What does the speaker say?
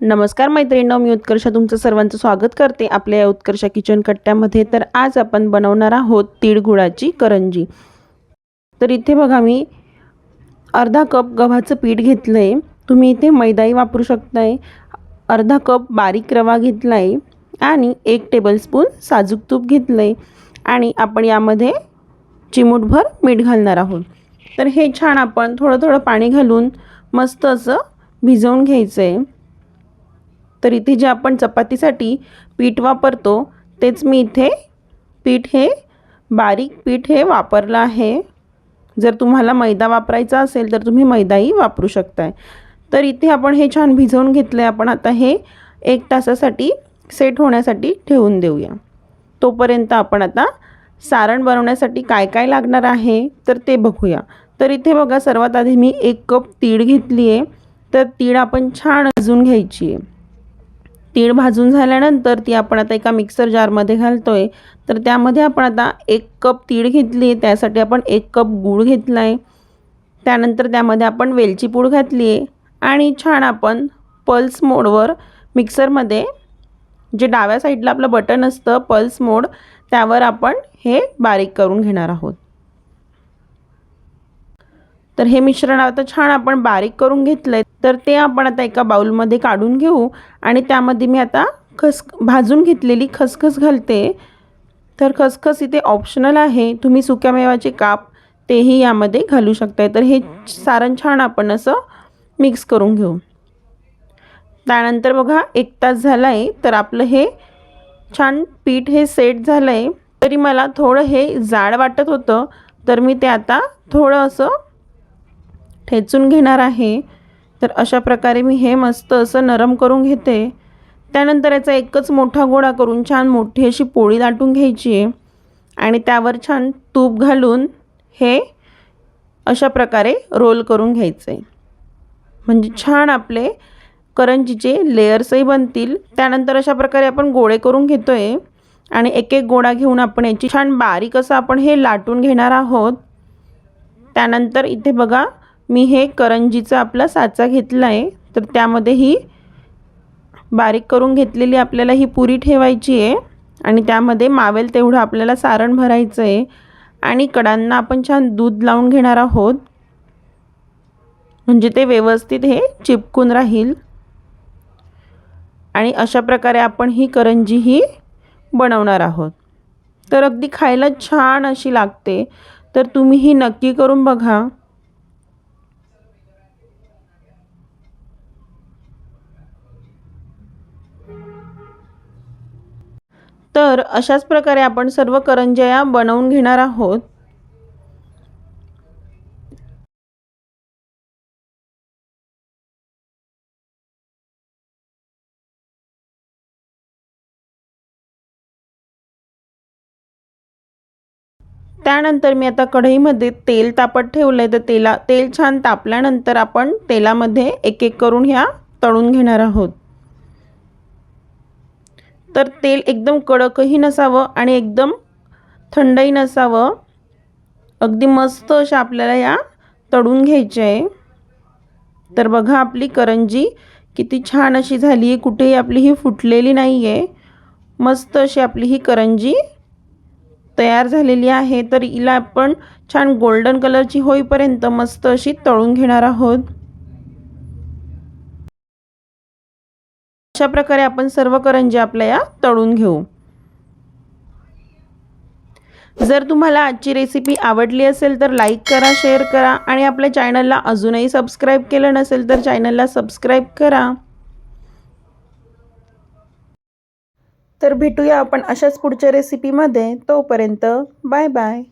नमस्कार मैत्रिणींनो मी उत्कर्षा तुमचं सर्वांचं स्वागत करते आपल्या या उत्कर्षा किचन कट्ट्यामध्ये. तर आज आपण बनवणार आहोत तिळगुळाची करंजी. तर इथे बघा मी अर्धा कप गव्हाचं पीठ घेतलं आहे तुम्ही इथे मैदाही वापरू शकताय. अर्धा कप बारीक रवा घेतला आहे आणि एक टेबलस्पून साजूक तूप घेतलं आहे आणि आपण यामध्ये चिमूटभर मीठ घालणार आहोत. तर हे छान आपण थोडं थोडं पाणी घालून मस्त असं भिजवून घ्यायचं आहे तर इथे जे आपण चपातीसाठी पीठ वापरतो तेच मी इथे पीठ हे बारीक पीठ हे वापरलं आहे. जर तुम्हाला मैदा वापरायचा असेल तर तुम्ही मैदाही वापरू शकताय. तर इथे आपण हे छान भिजवून घेतलं आहे आपण आता हे एक तासासाठी सेट होण्यासाठी ठेवून देऊया. तोपर्यंत आपण आता सारण बनवण्यासाठी काय काय लागणार आहे तर ते बघूया. तर इथे बघा सर्वात आधी मी एक कप तीळ घेतली आहे तर तीळ आपण छान अजून घ्यायची आहे तीळ भाजून झाल्यानंतर ती आपण आता एका मिक्सर जारमध्ये घालतो आहे तर त्यामध्ये आपण आता एक कप तीळ घेतली आहे त्यासाठी आपण एक कप गूळ घेतला आहे त्यानंतर त्यामध्ये आपण वेलची पूड घातली आहे आणि छान आपण पल्स मोडवर मिक्सरमध्ये जे डाव्या साईडला आपलं बटन असतं पल्स मोड त्यावर आपण हे बारीक करून घेणार आहोत. तर हे मिश्रण आता छान आपण बारीक करून घेतलं आहे तर ते आपण आता एका बाऊलमध्ये काढून घेऊ. आणि त्यामध्ये मी आता खस भाजून घेतलेली खसखस घालते. तर खसखस इथे ऑप्शनल आहे. तुम्ही सुक्यामेवाचे काप तेही यामध्ये घालू शकताय. तर हे सारण छान आपण असं मिक्स करून घेऊ. त्यानंतर बघा एक तास झाला आहे तर आपलं हे छान पीठ हे सेट झालं आहे तरी मला थोडं हे जाड वाटत होतं. तर मी ते आता थोडं असं ठेचून घेणार आहे. तर अशा प्रकारे मी हे मस्त असं नरम करून घेते. त्यानंतर याचा एकच मोठा गोळा करून छान मोठी अशी पोळी लाटून घ्यायची आहे. आणि त्यावर छान तूप घालून हे अशा प्रकारे रोल करून घ्यायचं. आहे म्हणजे छान आपले करंजीचे लेयर्सही बनतील. त्यानंतर अशा प्रकारे आपण गोळे करून घेतो आहे आणि एक एक गोळा घेऊन आपण याची छान बारीक असं आपण हे लाटून घेणार आहोत. त्यानंतर इथे बघा मी हे करंजीचा आपला साचा घेतला आहे तर त्यामध्ये ही बारीक करून घेतलेली आपल्याला ही पुरी ठेवायची आहे. आणि त्यामध्ये मावेल तेवढं आपल्याला सारण भरायचं आहे आणि कडांना आपण छान दूध लावून घेणार आहोत. म्हणजे ते व्यवस्थित हे चिपकून राहील. आणि अशा प्रकारे आपण ही करंजी ही बनवणार आहोत. तर अगदी खायला छान अशी लागते. तर तुम्ही ही नक्की करून बघा. तर अशाच प्रकारे आपण सर्व करंज्या बनवून घेणार आहोत. त्यानंतर मी आता कढईमध्ये तेल तापत ठेवलं आहे तर तेला तेल छान तापल्यानंतर आपण तेलामध्ये एक एक करून ह्या तळून घेणार आहोत. तर तेल एकदम कडकही नसावं आणि एकदम थंडही नसावं. अगदी मस्त अशा आपल्याला या तळून घ्यायचे आहे तर बघा आपली करंजी किती छान अशी झाली आहे कुठेही आपली ही फुटलेली नाही आहे मस्त अशी आपली ही करंजी तयार झालेली आहे. तर हिला आपण छान गोल्डन कलरची होईपर्यंत मस्त अशी तळून घेणार आहोत. अशा प्रकारे आपण सर्व करंजी आपल्या या तळून घेऊ. जर तुम्हाला आजची रेसिपी आवडली असेल तर लाईक करा शेअर करा आणि आपल्या चॅनलला अजूनही सबस्क्राईब केलं नसेल तर चॅनलला सबस्क्राईब करा. तर भेटूया आपण अशाच पुढच्या रेसिपीमध्ये तोपर्यंत बाय बाय